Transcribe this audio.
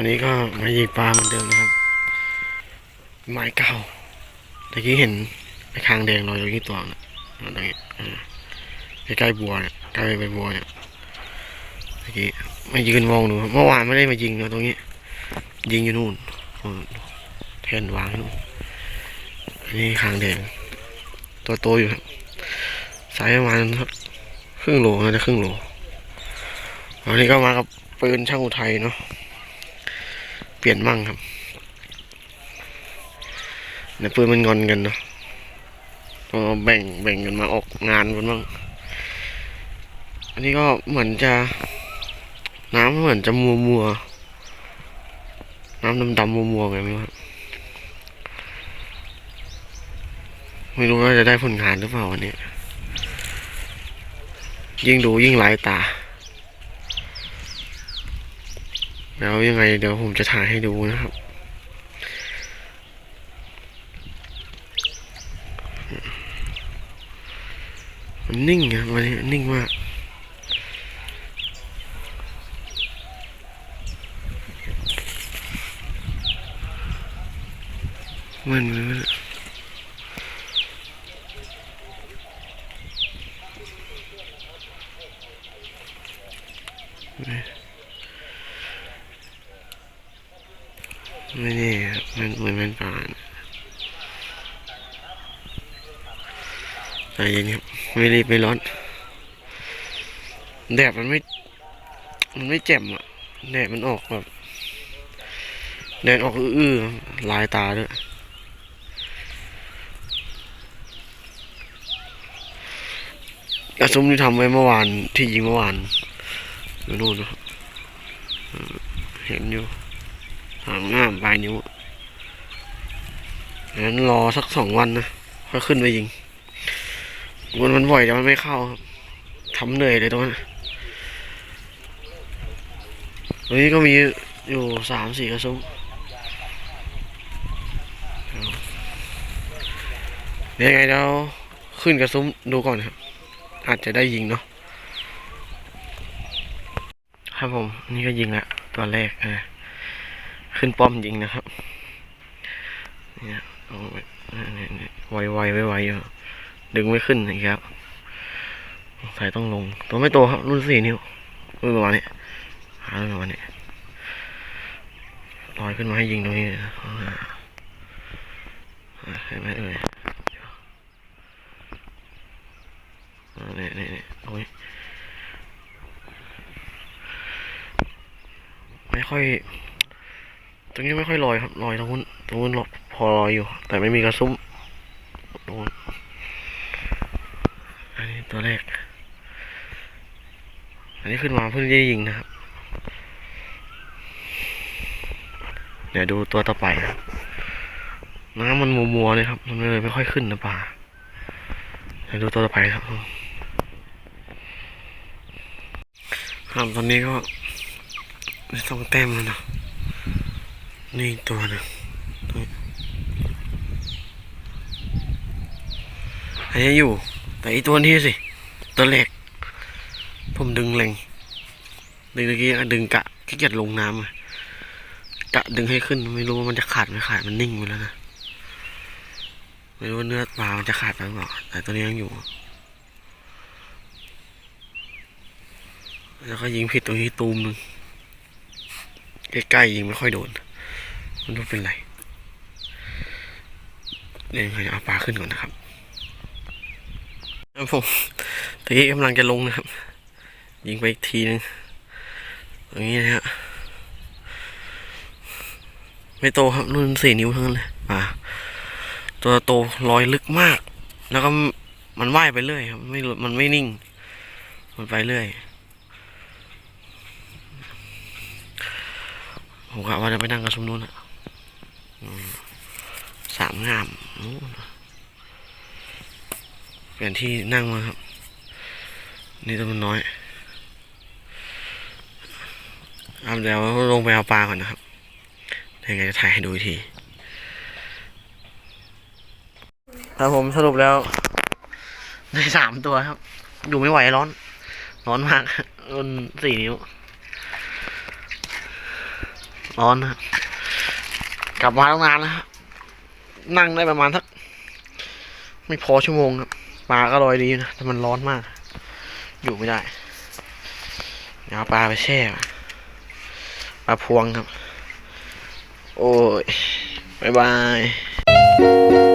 วันนี้ก็มายิงปลาเหมือนเดิมนะครับไม้เก่าตะกี้เห็นไอ้คางแดงลอยอยู่ที่ตัวนะตรงนี้ใกล้ๆบัวเนี่ยใกล้ใบบัวเนี่ยตะกี้มายืนมองดูเมื่อวานไม่ได้มายิงนะตรงนี้ ยิงอยู่นู่นแทนวางนู่นอันนี้คางแดง ตัวโตอยู่ครับสายประมาณสักครึ่งโลน่าจะครึ่งโลวันนี้ก็มากับปืนช่างอุทัยเนาะ เปลี่ยนมั่งครับเดี๋ยวปืนมันงอนกันเนาะก็แบ่งแบ่งกันมาออกงานกันบ้างอันนี้ก็เหมือนจะ น้ำเหมือนจะมัวมัวน้ำดำดำมัวมัวไงไม่รู้ไม่รู้ว่าจะได้ผลงานหรือเปล่าวันนี้ยิ่งดูยิ่งหลายตา แล้วยังไงเดี๋ยวผมจะถ่ายให้ดูนะครับ มันนิ่งอะวันนี้นิ่งมากมันมัน ไม่แน่ครับมันเหมือนมันป่านใจเย็นครับไม่รีบไม่ร้อน แดดมันไม่ มันไม่แจ่มอะ แดดมันออกแบบ แดดออกอื้อๆลายตาด้วยกระซุ้มที่ทำไว้เมื่อวานที่ยิงเมื่อวานอยู่นู่นนะครับเห็นอยู่ หางหน้าปลายนิ้วงั้นรอสักสองวันนะค่อขึ้นไปยิงมันมันบ่อยแต่มันไม่เข้าครับทำเหนื่อยเลยตรงนั้นตรงนี้ก็มีอยู่สามสี่กระซุ้มเดี๋ยวยังไงเราขึ้นกระซุ้มดูก่อนครับ อาจจะได้ยิงเนาะครับผม นี่ก็ยิงละตัวแรกเออ ขึ้นป้อมยิงนะครับ เนี่ยเอาไว้เนี่ยเนี่ยไวไวไวไวๆอยู่ดึงไม่ขึ้นอีกครับสงสัยต้องลง ตัวไม่โตครับ รุ่นสี่นิ้วรุ่นประมาณนี้หารุ่นประมาณนี้ลอยขึ้นมาให้ยิงตรงนี้เลยนะอ่าอ่าเห็นไหมเอ่ยเนี่ยเนี่ยเนี่ยไม่ค่อย ตรงนี้ไม่ค่อยลอยครับลอยตรงนู้นตรงนู้นพอลอยอยู่ แต่ไม่มีกระซุ้มตรงนู้นอันนี้ตัวแรก อันนี้ขึ้นมาเพิ่งได้ยิงนะครับ เดี๋ยวดูตัวต่อไปครับน้ำมันมัวมัวๆเลยครับ มันเลยไม่ค่อยขึ้นนะป่าเดี๋ยวดูตัวต่อไปครับครับตอนนี้ก็ได้สองแต้มแล้วนะ นี่อีกตัวนึงตัวนี้อันนี้อยู่ แต่อีตัวนี้สิ ตัวเล็กผมดึงแรงดึงเมื่อกี้ดึงกะขี้เกียจลงน้ำอะกะดึงให้ขึ้น ไม่รู้ว่ามันจะขาดไม่ขาด มันนิ่งไปแล้วนะ ไม่รู้ว่าเนื้อปลามันจะขาดไหรือเปล่า แต่ตัวนี้ยังอยู่ แล้วก็ยิงผิดตรงนี้ตูมหนึ่งใกล้ๆยิงไม่ค่อยโดน มันรู้เป็นไรเดี๋ยวเราจะเอาปลาขึ้นก่อนนะครับครับผมตะกี้กำลังจะลงนะครับ ยิงไปอีกทีนึงตรงนี้นะฮะไม่โตครับรุ่นสี่นิ้วทั้งนั้นเลยปลาตัวโตลอยลึกมาก แล้วก็มันว่ายไปเรื่อยครับไม่มันไม่นิ่ง มันไปเรื่อยผมกะว่าจะไปนั่งกับซุ้มนู้นอะ สามงามเปลี่ยนที่นั่งมาครับ นี่ตัวมันน้อยเอาเดี๋ยวลงไปเอาปลาก่อนนะครับยังไงจะถ่ายให้ดูทีครับผมสรุปแล้วได้สามตัวครับ อยู่ไม่ไหวร้อน ร้อนมากรุ่นสี่นิ้ว ร้อนนะกลับมาตั้งนานแล้ว นั่งได้ประมาณสักไม่พอชั่วโมงครับปลาก็ลอยดีนะแต่มันร้อนมาก อยู่ไม่ได้เอาปลาไปแช่ปลาพวงครับ โอ้ยบายบาย